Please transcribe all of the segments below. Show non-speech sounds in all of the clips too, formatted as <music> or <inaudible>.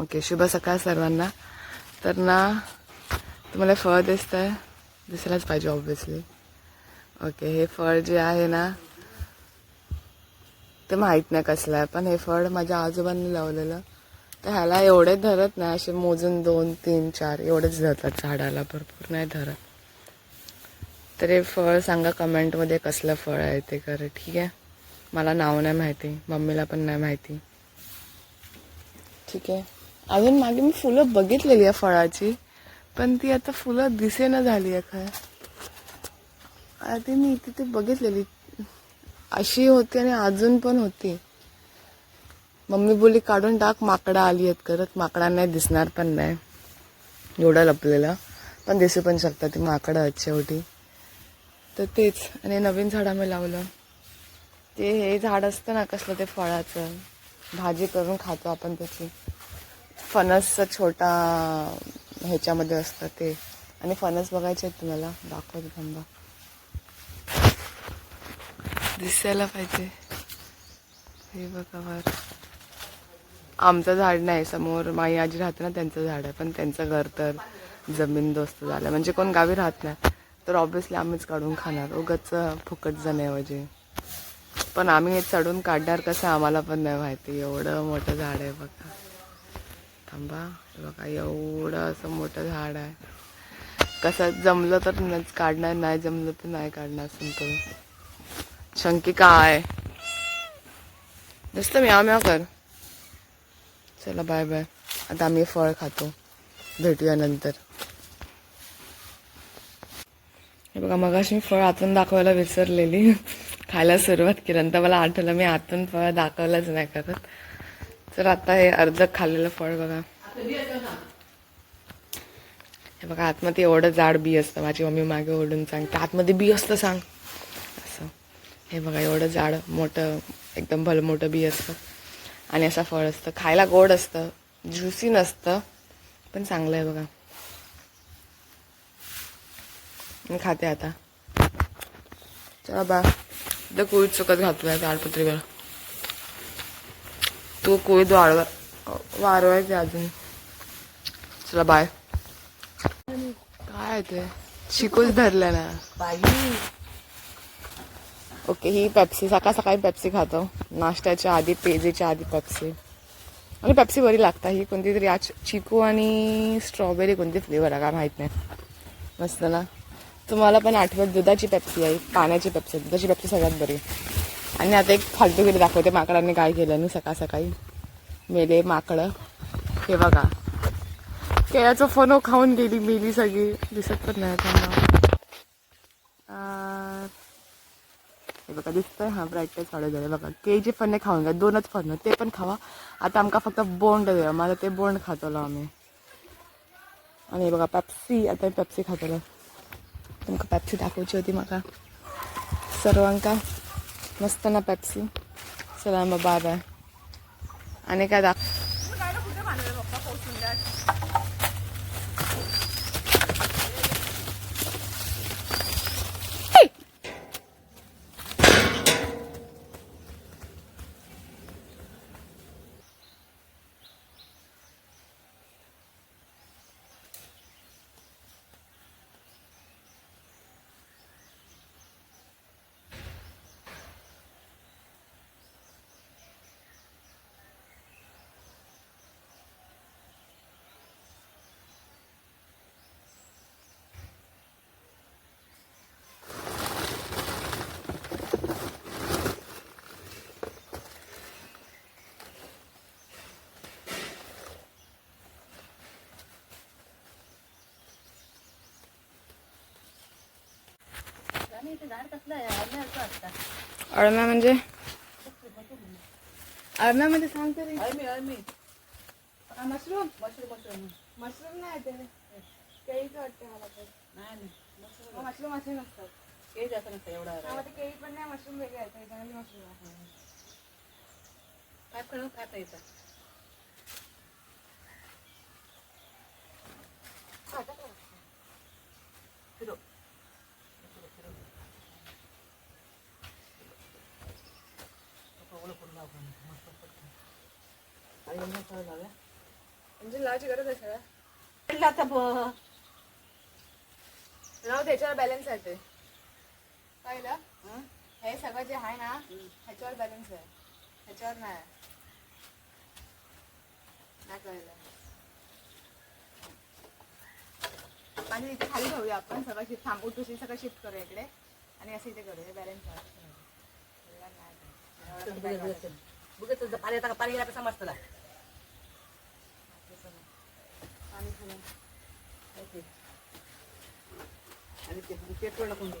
Okay शुभ सकाळ सर्वांना. तर ना तुम्हाला फळ दिसतं आहे दिसायलाच पाहिजे ऑब्विसली ओके हे फळ जे आहे ना ते माहीत नाही कसलं आहे पण हे फळ माझ्या आजोबांनी लावलेलं. तर ह्याला एवढे धरत नाही असे मोजून दोन तीन चार एवढेच धरतात झाडाला भरपूर नाही धरत. तर हे फळ सांगा कमेंटमध्ये कसलं फळ आहे ते कर ठीक आहे? मला नाव नाही माहिती मम्मीला पण नाही माहिती. ठीक आहे? अजून मागे मी फुलं बघितलेली आहे फळाची पण ती आता फुलं दिसेना झाली आहे काय. आधी मी इथे बघितलेली. अशी होती आणि अजून पण होती. मम्मी बोली काढून टाक माकडं आली आहेत करत माकडा नाही दिसणार पण नाही. एवढा लपलेलं पण दिसू पण शकतात ती माकडं आहेत शेवटी. तर तेच आणि नवीन झाड आम्ही लावलं. ते हे झाड असतं ना कसलं ते फळाचं. भाजी करून खातो आपण त्याची. फणसचा छोटा ह्याच्यामध्ये असतं ते. आणि फणस बघायचे आहेत तुम्हाला. दाखवत थांबा. दिसायला पाहिजे. हे बघा वर. आमचं झाड नाही समोर. माई आजी राहते ना त्यांचं झाड आहे. पण त्यांचं घर तर जमीन दोस्त झालं. म्हणजे कोण गावी राहत नाही. तर ऑब्विसली आम्हीच काढून खाणार. उगाच फुकट जाण्याऐवजी पण आम्ही हे चढून काढणार कसं? आम्हाला पण नाही माहिती. एवढं मोठं झाड आहे बघा. थांबा. बघा एवढं असं मोठं झाड आहे. कसं जमलं तर नच काढणार नाही जमलं तर नाही काढणार सिंपल शंकी काय? नुसतं म्या म्या कर. चला बाय बाय आता आम्ही फळ खातो. भेटूया नंतर. हे बघा मगाशी मी फळ आतून दाखवायला विसरलेली. <laughs> खायला सुरुवात केली. नंतर मला आठवलं मी आतून फळ दाखवलंच नाही करत. तर आता हे अर्ध खाल्लेलं फळ बघा. हे बघा आतमध्ये एवढं जाड बी असतं. माझी मम्मी मागे ओढून सांगते आतमध्ये बी असतं सांग. असं. हे बघा एवढं जाड मोठं एकदम भलं मोठं बी असतं. आणि असं फळ असतं. खायला गोड असतं. ज्युसी नसतं पण चांगलं आहे बघा. मी खाते आता. चला बा. इथं कोळीत घातलं आहे ताडपत्रीवर तो कोळी वाळवा वारवायचे अजून. चला बाय काय ते? शिकूच धरलं ना. ओके ही पेप्सी सकाळ सकाळी पेप्सी खातो. नाश्त्याच्या आधी पेजेच्या आधी पेप्सी आणि पेप्सी बरी लागता. ही कोणती तरी आज चिकू आणि स्ट्रॉबेरी कोणती फ्लेवर आहे का माहीत नाही. मस्त ना. तुम्हाला पण आठवत दुधाची पेप्सी आहे पाण्याची पेप्सी दुधाची पेप्सी सगळ्यात बरी. आणि आता एक फालतूगिरी दाखवते माकडांनी काय केलं नाही सकाळ सकाळी. मेले माकडं. हे बघा. केळ्याचं फनो खाऊन गेली मेली सगळी. दिसत पण नाही त्यांना हे बघा दिसतंय हा ब्राईटनेस वाढत झाले बघा केळीचे फन्ने खाऊन घ्या. दोनच फन्न ते पण खावा. आता आमका फक्त बोंड द्या मला ते बोंड खातलो आम्ही. आणि हे बघा पेप्सी आता पेप्सी खातलो. तुमका पेप्सी दाखवची होती म्हाका सर्वांका. मस्त ना पेप्सी चला मग बाय बाय आणि काय दाख अळम्या म्हणजे? अळम्या म्हणजे सांग तरी. मशरूम? Mushroom mushroom. मशरूम नाही ते केळीचं वाटते मला तर. मशरूम असे नसतात. केळी जास्त नसतं एवढा. केळी पण नाही मशरूम वेगळे आहेत मशरूम काय करून खाता येतं म्हणजे लावायची गरज आहे सगळं पडलं आता राव त्याच्यावर बॅलन्स आहे ते. पाहिलं? हं? सगळं जे आहे ना ह्याच्यावर बॅलन्स आहे. ह्याच्यावर नाही. नाही कळलं. आणि इथे खाली ठेवूया आपण सगळं शिफ्ट थांब उठूशी सगळं शिफ्ट करूया इकडे. आणि असं इथे करूया बॅलन्स बघ- बघ- बघ- बघ तुझं पाणी आता पाणी गेला कसं मस्त पाणी खाली आणि ते पेट्रोल नको दे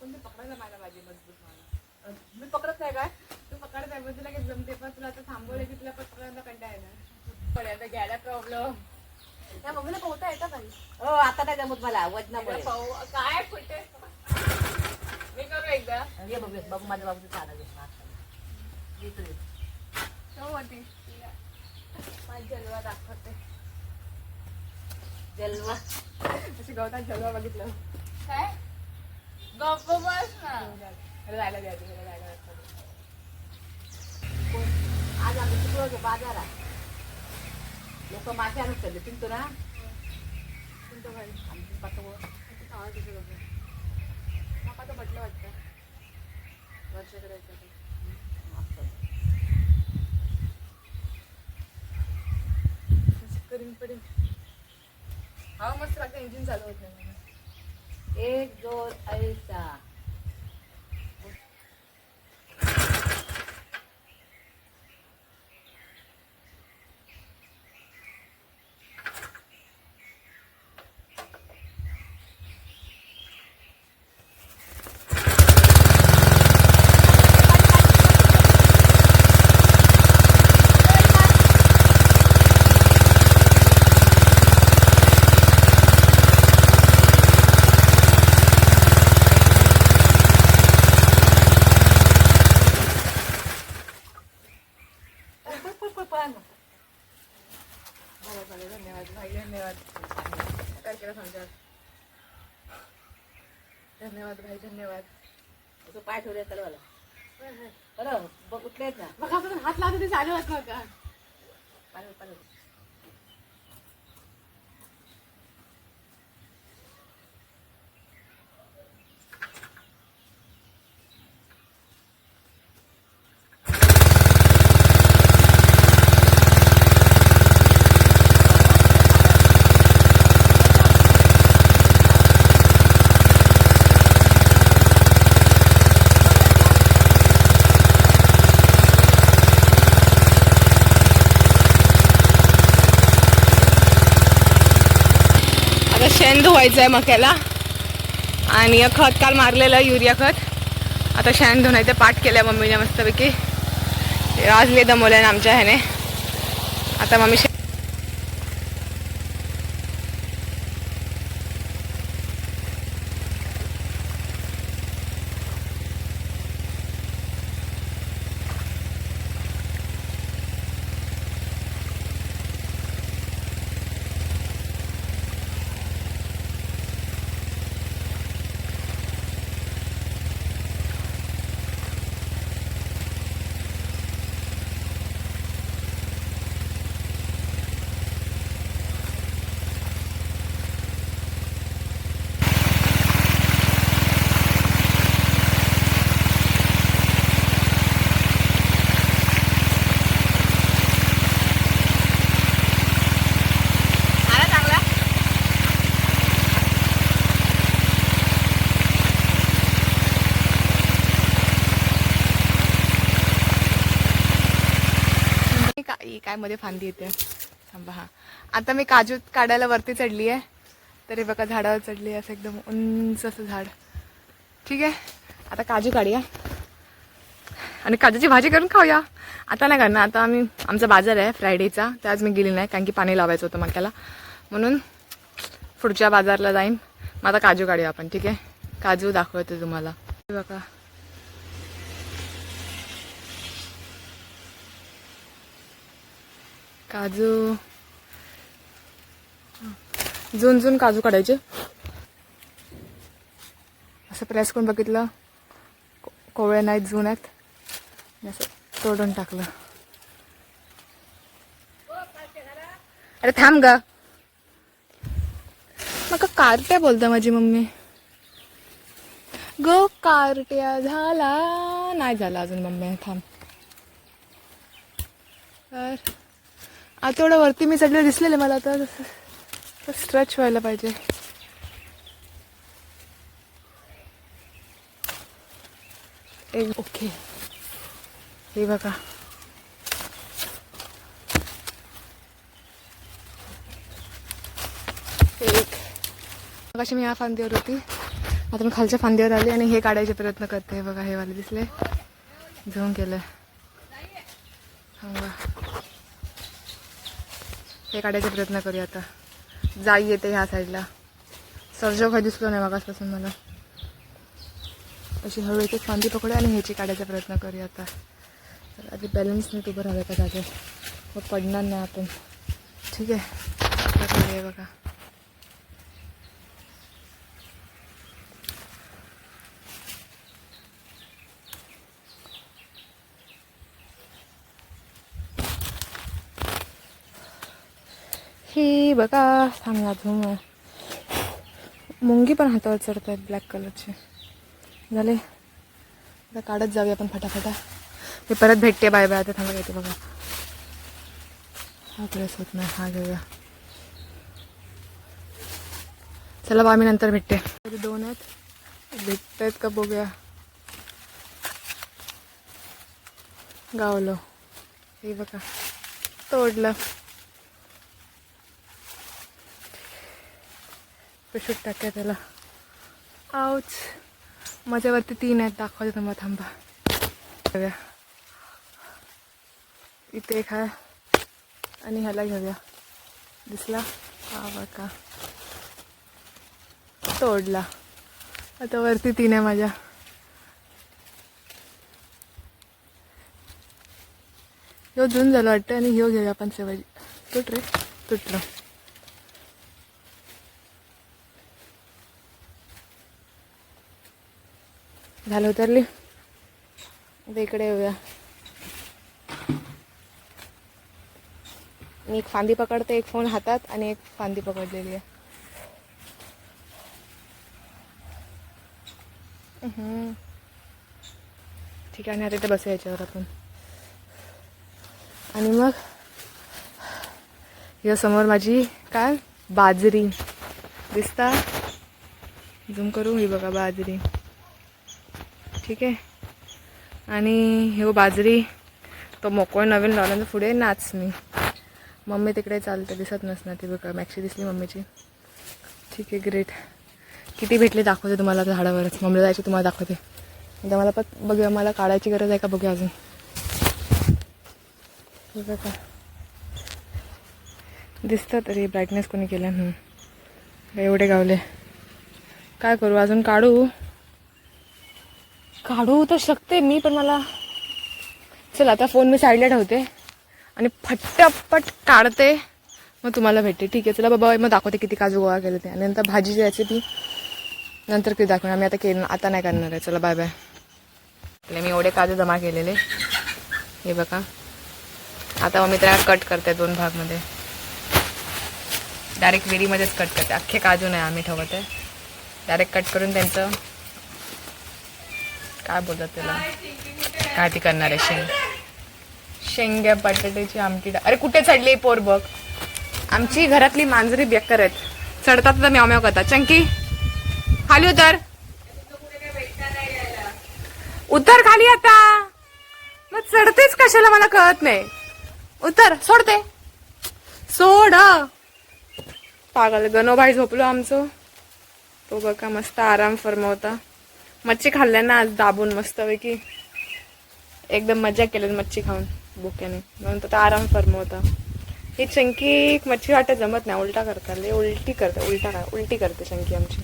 कोणते पकडायला मला पाहिजे मजबूत मला मी पकडत नाही काय? तू पकडत आहे तुला काही जमते पण तुला आता थांबवलं की तुला पकडायला कंटाळा येणार. पण आता घ्यायला प्रॉब्लेम त्या मम्मीला पोहता येतं काही हो आता जमत मला वजनामुळे. काय कुठे? मी करू एकदा. ये बघ माझ्या बाबूचं चालत. हो होती माझी जलवा दाखवते. जलवा. अशी गवतात जलवा बघितलं. काय? गप्प बस ना. जायला द्या जायला. कोण? आज आम्ही तिकडे बाजारात. लोक मासे आणत चालले पिंटू ना? भाई. आमची पाठव मका तर म्हटलं वाटतं. वर्षाकडे यायचं ते. करीन पडेल हा मस्त लागतं इंजिन चालू होत नाही. मला. एक दोन ऐसा पळ, पळ, पळ, पळ ना. बरं चालेल धन्यवाद भाई धन्यवाद काय केलं समजा धन्यवाद भाई धन्यवाद. तो पाय ठेवले त्याला मला बरं बघ उठले आहेत ना. बघा आपण हात लावतो ते चालू होत नव्हता. पाणी पाणी आता शेण धुवायचं आहे मक्याला. आणि खत काल मारलेलं युरिया खत. आता शेण धुवायचं पाठ केलंय मम्मीने मस्तपैकी. राजले आहे आमच्या ह्याने. आता मम्मी शे- आला चांगला मी का- ही काय मध्ये फांदी येते. थांबा हा. आता मी काजू काढायला वरती चढली आहे. तरी बघा झाडावर चढली आहे असं एकदम उंच असं झाड. ठीक आहे? आता काजू काढूया. आणि काजूची भाजी करून खाऊया. आता नाही करणार. आता आम्ही आमचा बाजार आहे फ्रायडेचा. तर आज मी गेली नाही कारण की पाणी लावायचं होतं मक्याला म्हणून पुढच्या बाजारला जाईन. मग आता काजू काढूया आपण. ठीक आहे? काजू दाखवते तुम्हाला. बघा. काजू. जुन जुन काजू काढायचे. असं प्रेस करून बघितलं. को- कोवळे नाहीत जून आहेत. असं तोडून टाकलं. अरे थांब ग. मग कारट्या बोलता माझी मम्मी. ग कारट्या झाला. नाही झाला अजून मम्मी थांब. तर आता एवढं वरती मी चढलं दिसलेलं मला तर स्ट्रेच व्हायला पाहिजे. एक ओके. हे बघा. एक. कशी मी या फांदीवर होती. आता मी खालच्या फांदीवर आली आणि हे काढायचे प्रयत्न करते. हे बघा हे वाले दिसले. झूम केलं हा हे काढायचा प्रयत्न करूया आता. जाई येते ह्या साईडला. सर्जो काही दिसलो नाही मागासपासून मला. अशी हळू एक फांदी पकडूया आणि ह्याची काढायचा प्रयत्न करूया आता. तर आधी बॅलन्स नीट उभं राहायला का जागे मग पडणार नाही आपण. ठीक आहे. बघा. ही बघा थांबला झूम मुंगी पण हातावर चढत आहेत ब्लॅक कलरचे झाले? आता काढत जाऊया आपण फटाफटा. मी परत भेटते बाय बाय. आता थांबा येते बघा. हा प्रेस होत नाही हा घेऊया. चला बा आम्ही नंतर भेटते. तरी दोन आहेत. भेटत आहेत का बघूया. गावलो. हे बघा. तोडलं. पिशूट टाकूया त्याला. आऊच माझ्यावरती तीन आहेत दाखवते तुम्हाला थांबा. घेऊया. इथे एक आहे आणि ह्याला घेऊया. दिसला? हा बघा. तोडला. आता वरती तीन आहे माझ्या. ह्यो जून झालं वाटतं आणि ह्यो घेऊया आपण शेवटी. तुट रे तुटलं. झालं उतरली. आता इकडे येऊया. मी एक फांदी पकडते एक फोन हातात आणि एक फांदी पकडलेली आहे. ठीक आहे आणि आता इथे बसू याच्यावर आपण. आणि मग या समोर माझी काय? बाजरी. दिसता? झूम करू ही बघा बाजरी. ठीक आहे. आणि हे हो बाजरी तो मोकळ नवीन लावल्यानंतर पुढे नाच मी. मम्मी तिकडे चालते दिसत नसणार ती बघा. मॅक्सी दिसली मम्मीची. ठीक आहे ग्रेट किती भेटले दाखवते तुम्हाला झाडावरच. मम्मीला जायची तुम्हाला दाखवते. एकदा मला पण बघूया मला काढायची गरज आहे का बघूया अजून. हे का दिसतं तरी ब्राईटनेस कोणी केलं. एवढे गावले. काय करू अजून काढू? काढू तर शकते मी पण मला चल आता फोन मी साईडला ठेवते आणि फटाफट काढते. मग तुम्हाला भेटते. ठीक आहे चला बाबा मग दाखवते किती काजू गोळा केले ते. आणि नंतर भाजीची रेसिपी नंतर किती दाखवणार. आम्ही आता केलं आता नाही करणार आहे. चला बाय बाय मी एवढे काजू जमा केलेले. हे बघा. आता मग मी त्याला कट करते दोन भागमध्ये. डायरेक्ट विरीमध्येच कट करते. अख्खे काजू नाही आम्ही ठेवत आहे. डायरेक्ट कट करून त्यांचं काय बोलतात त्याला? काय ती करणार आहे? शेंग. शेंग्या बटाट्याची आमटी अरे कुठे चढली पोर बघ. आमची घरातली मांजरी बेकार आहेत. चढतात तर म्याव म्याव करतात. चंकी खाली उतर. उतर खाली आता. मग चढतेच कशाला मला कळत नाही. उतर सोडते सोड. पागल गणोबाई झोपलो आमचं. तो बघा मस्त आराम फरमवता. मच्छी खाल्ल्या ना आज दाबून मस्तपैकी एकदम मजा केली मच्छी खाऊन बोक्याने म्हणून तर आराम फर्म होता. ही चंकी मच्छी वाटत जमत नाही उलटा करता लय उलटी करते उलटा काय उलटी करते चंकी आमची.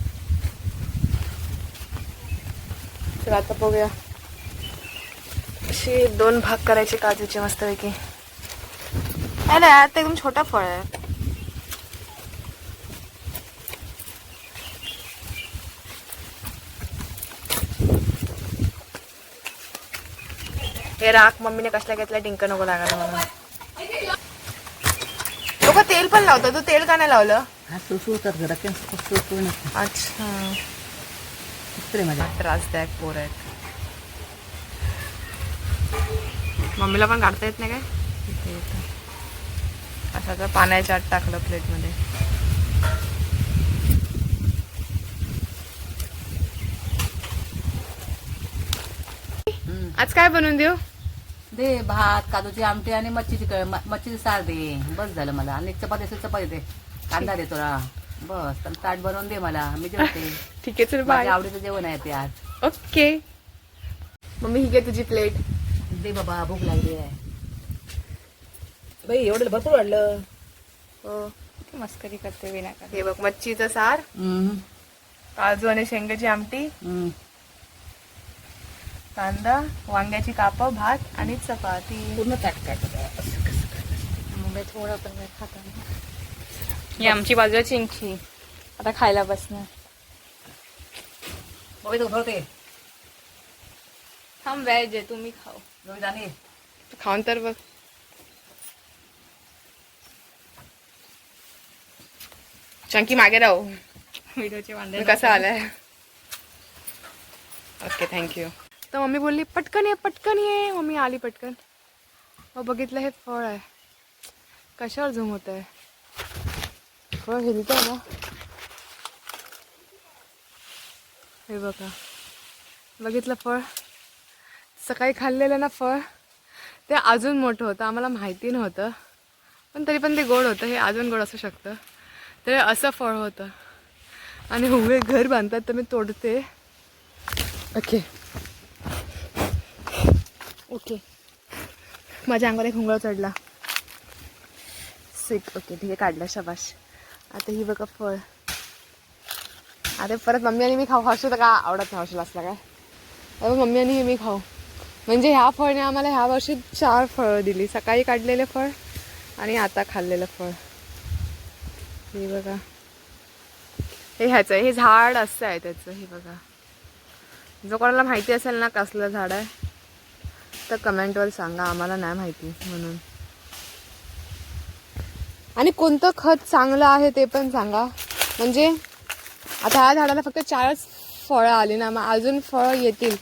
तर आता बघूया. अशी दोन भाग करायचे काजूचे मस्तपैकी. अरे यार एकदम छोटा फळ आहे. हे राख मम्मीने कसला घेतला डिंक नको लागायला म्हणून. लोक तेल पण लावतात तू तेल का नाही लावलं? अच्छा. त्रासदायक पोर आहेत. मम्मीला पण काढता येत नाही काय? येतं. असाचं पाण्याच्या आत टाकलं प्लेटमध्ये. आज काय बनवून देऊ? दे भात काजूची आमटी आणि मच्छीची मच्छीची सार दे. बस झालं मला. आणि एक चपाती असेल चपाती दे. कांदा दे तुला बस. तर ताट बनवून दे मला. मी जेवते. <laughs> ठीक आहे चल बाय माझ्या आवडीचं जेवण आहे ते आज. ओके. मम्मी ही घे तुझी प्लेट दे बाबा भूक लागली आहे. बाई एवढं भरपूर वाढलं. हो मस्करी करते विनाकारण. हे बघ मच्छीचं सार हम्म, काजू आणि शेंगाची आमटी. हम्म. कांदा वांग्याची कापं भात आणि चपाती. पूर्ण ताट काट मुंबई थोडं पण नाही खाता ही आमची बाजू चिंची. आता खायला बसणार. बाबा तू भरते थांब व्हेज आहे तुम्ही खाऊ. खाऊन तर बघ. चंकी मागे राहू. व्हिडिओचे वांदे कसं आलंय? ओके थँक्यू तर मम्मी बोलली पटकन ये पटकन ये. मम्मी आली पटकन. मग बघितलं हे फळ आहे. कशावर झूम होत आहे? फळ हिलत आहे ना? हे बघा. बघितलं फळ? सकाळी खाल्लेलं ना फळ? ते अजून मोठं होतं आम्हाला माहिती नव्हतं. पण तरी पण ते गोड होतं हे अजून गोड असू शकतं. तर असं फळ होतं. आणि हुंगळे घर बांधतात तर मी तोडते. ओके. ओके. माझ्या अंगावर एक हुंगळा चढला. सिक ओके ठीक आहे काढला शबाश. आता ही बघा फळ. अरे परत मम्मी आणि मी खाऊ. हर्षू तर का आवडत नाही हॉशल असला काय? अरे मम्मी आणि मी खाऊ. म्हणजे ह्या फळने आम्हाला ह्या वर्षी चार फळं दिली. सकाळी काढलेले फळ आणि आता खाल्लेलं फळ. हे बघा. हे ह्याचं आहे, हे झाड असं आहे त्याचं. हे बघा. जो कोणाला माहिती असेल ना कसलं झाड आहे. तर कमेंटवर सांगा आम्हाला नाही माहिती म्हणून. आणि कोणतं खत चांगलं आहे ते पण सांगा. म्हणजे आता ह्या झाडाला फक्त चारच फळं आली ना मग अजून फळं येतील.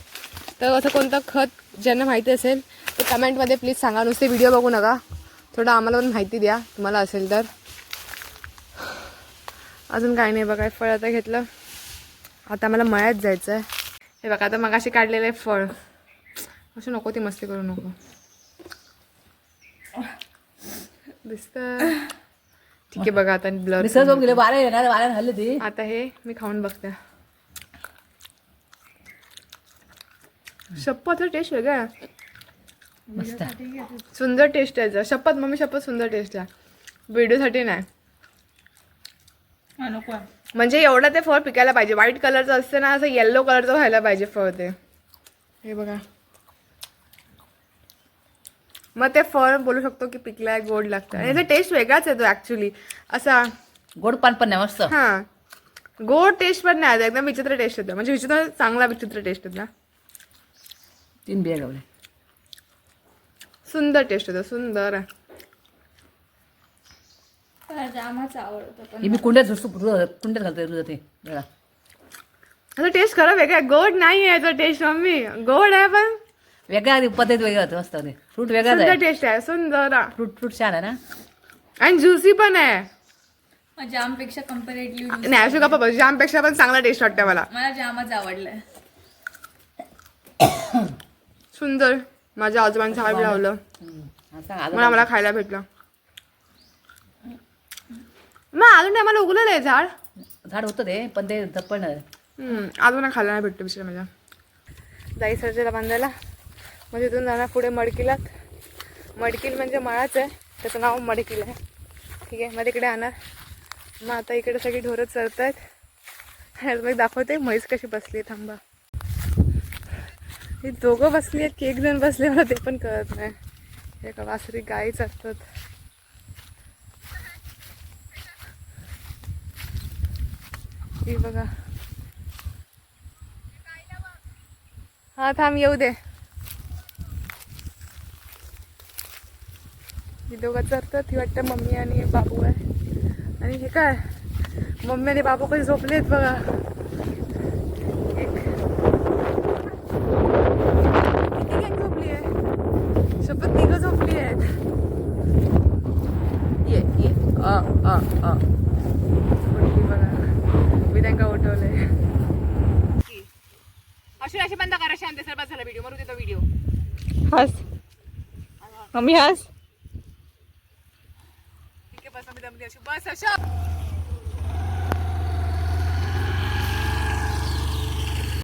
तर असं कोणतं खत ज्यांना माहिती असेल ते कमेंटमध्ये प्लीज सांगा. नुसते व्हिडिओ बघू नका. थोडं आम्हाला पण माहिती द्या तुम्हाला असेल तर. अजून काही नाही बघा फळ आता घेतलं. आता मला मळ्यात जायचं आहे हे बघा आता मगाशी काढलेलं आहे फळ. असं नको ती मस्ती करू नको दिसतं ठीक आहे बघा आता जाऊन गेले वारे येणार ती आता हे मी खाऊन बघते शपथ टेस्ट वेगळा आहे. मस्त सुंदर टेस्ट आहे याचा. शपथ मम्मी शपथ सुंदर टेस्ट आहे व्हिडिओसाठी नाही म्हणजे एवढं ते फळ पिकायला पाहिजे व्हाईट कलरचं असतं ना असं येल्लो कलरचं व्हायला पाहिजे फळ ते हे बघा मग ते फळ बोलू शकतो की पिकलाय गोड लागतं आणि याचा टेस्ट वेगळाच येतो ऍक्च्युली असा. गोड पान पण नाही मस्त. हा. गोड टेस्ट पण नाही आता एकदम विचित्र टेस्ट येतो. म्हणजे विचित्र चांगला विचित्र टेस्ट येतो तीन बिया गावले सुंदर टेस्ट येतो सुंदर. आहे हे मी कुंड्यात झुसू कुंड्यात घालतोय तुझं ते. जरा. आता टेस्ट खरं वेगळा आहे. गोड नाही आहे याचा टेस्ट मम्मी. गोड आहे पण. वेगळा पद्धत वेगळा होतं मस्त होते. फ्रूट वेगळाच सुंदर आहे. टेस्ट आहे सुंदर. फ्रूट फ्रूट छान आहे ना? आणि ज्युसी पण आहे. जामपेक्षा कम्पॅरेटिव्ह नाही अशोका पप्पा जामपेक्षा पण चांगला टेस्ट वाटतं मला. मला जामच आवडलाय. सुंदर. माझ्या आजोबांचं झाड लावलं. हम्म. हा, मला मला खायला भेटलं. मग अजून नाही मला उगलेलं आहे झाड. झाड होतं ते पण ते हम्म, अजून नाही खायला नाही भेटतं बिचारा माझ्या. दाई सर्जेला बांधायला. म्हणजे मग तिथून जाणार पुढे मडकीलात. मडकील म्हणजे माळाच आहे. त्याचं नाव मडकील आहे. ठीक आहे मग तिकडे आणणार मग आता इकडे सगळी ढोरं चरत आहेत मग दाखवते म्हैस कशी बसली आहे थांबा. हे दोघं बसली आहेत की एक जण बसले मला ते पण कळत नाही. हे का वासरी गाई चरतात. ही बघा. हा थांब येऊ दे. ही दोघं चरतात ही वाटतं मम्मी आणि बाबू आहे. आणि हे काय? मम्मी आणि बाबू कधी झोपलेत बघा. किती झोपली आहे? शपथ तिघं झोपली आहेत ये ये. अ अ अ. उठली बघा. मी त्यांना उठवलंय. अशी अशी बंद करा शांत सर बस झाला व्हिडिओ मरू देतो व्हिडिओ हस. मम्मी हस. ठीक आहे